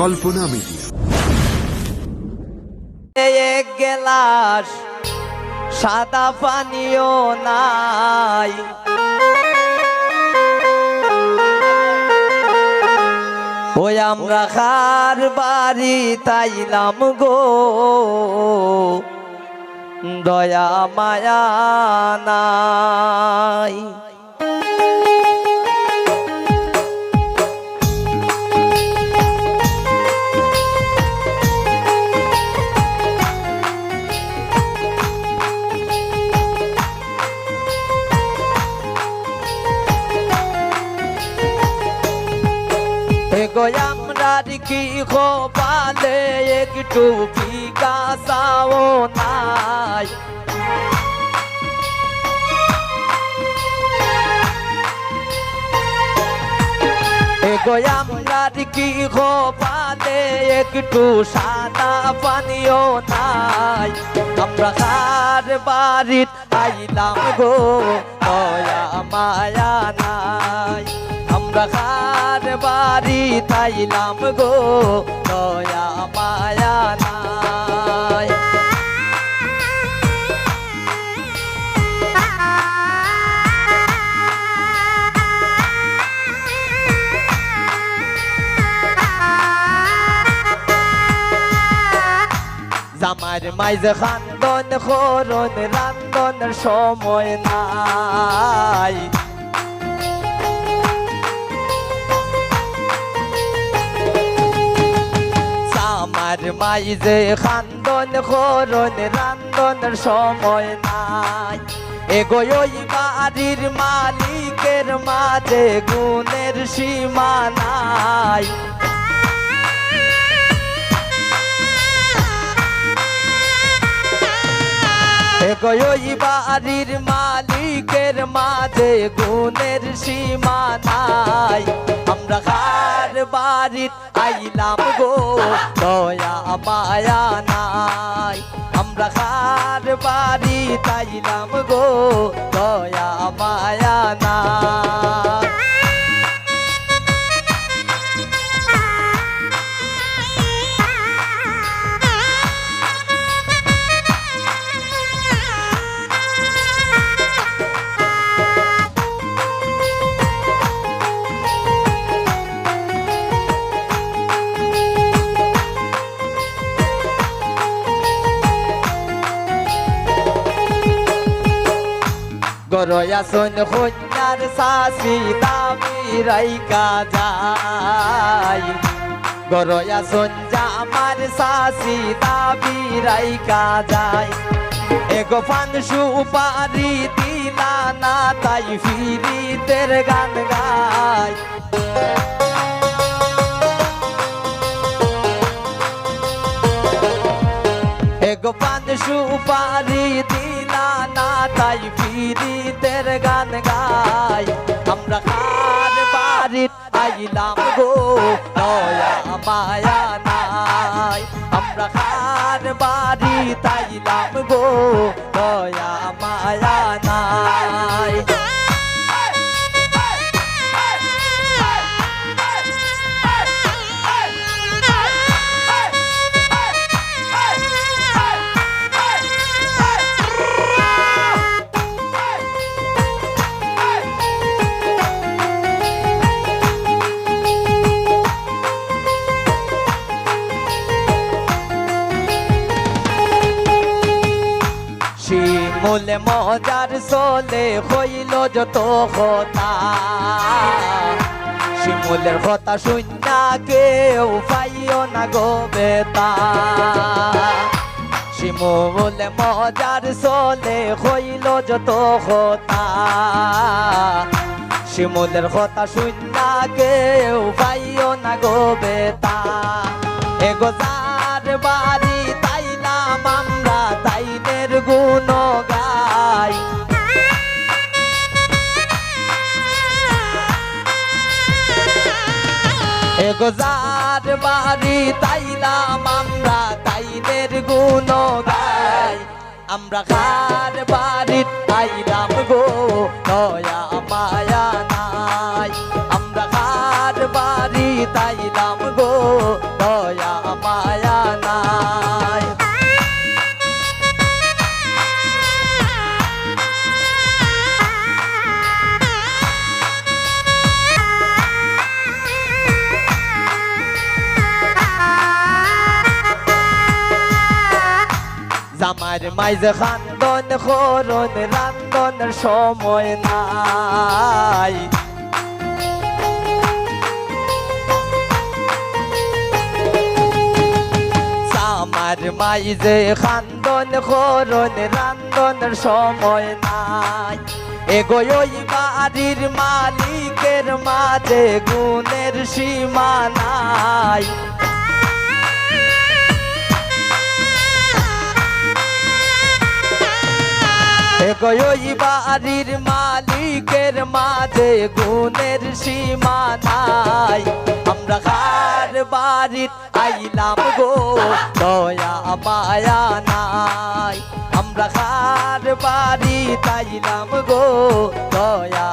কল্পনা গেলাস সাদা পানিও নাই। ওই আমরা খার বাড়ি তাইলাম গো। দয়া মায়া নাই। কি খোপালে একটু বিকাশাও নাই এগো আমরার কি খোপালে একটু সাদা পানিও নাই আমরা কার বাড়িত আইলাম গো দয়া মায়া নাই আমরা বাড়ি তাইলাম গো দয়া মায়া নাই। জামার মাইজ খান্দন খরন রান্দনের সময় নাই। আমার মাইজে খান্দন খরন রান্দনের সময় নাই। এগোই বাড়ির মালিকের মাঝে গুণের সীমা নাই। এগোই বাড়ির মালিকের মাঝে গুণের সীমা নাই। আমরা বাড়ির আইলাম গো দয়া মায়া নাই। আমরা কার বাড়ি তাইলাম গো দয়া মায়া নাই। গরয়া সন কন্যার শাশি দামি রাইকা যায়। গরয়া সন জামার শাশি দামি রাইকা যাই এগো ফান সুপারি দিলা না তাই ফিরি তের গান গায়। সুপারি দিলা না তাই ফিরিতের গান গাই। আমরা কার বাড়ি আইলাম গো, দয়া মায়া নাই। আমরা কার বাড়ি তাইলাম গো, দয়া শিমুলে মজার সোলে হইল যত কথা। শিমুলের কথা শুননা কেউ পাইও না গো বেতা। শিমুলে মজার সোলে হইল যত কথা। শিমুলের কথা শুননা কেউ পাইও না গো বেতা। এগো যার যার বাড়ি তাইলাম আমরা তাইনের গুণ গাই আমরা কার বাড়ি তাইলাম গো দয়া জামার মাইজ খান্দন, খরন রান্দনের সময় নাই। আমার মাইজে খান্দন, খরন রান্দনের সময় নাই। এগোই বাড়ির মালিকের মাঝে গুণের সীমা নাই। এগোই বাড়ির মালিকের মাঝে গুণের সীমা নাই। আমরা কার বাড়ির আইলাম গো, দয়া মায়া নাই। আমরা কার বাড়ি তাইলাম গো, দয়া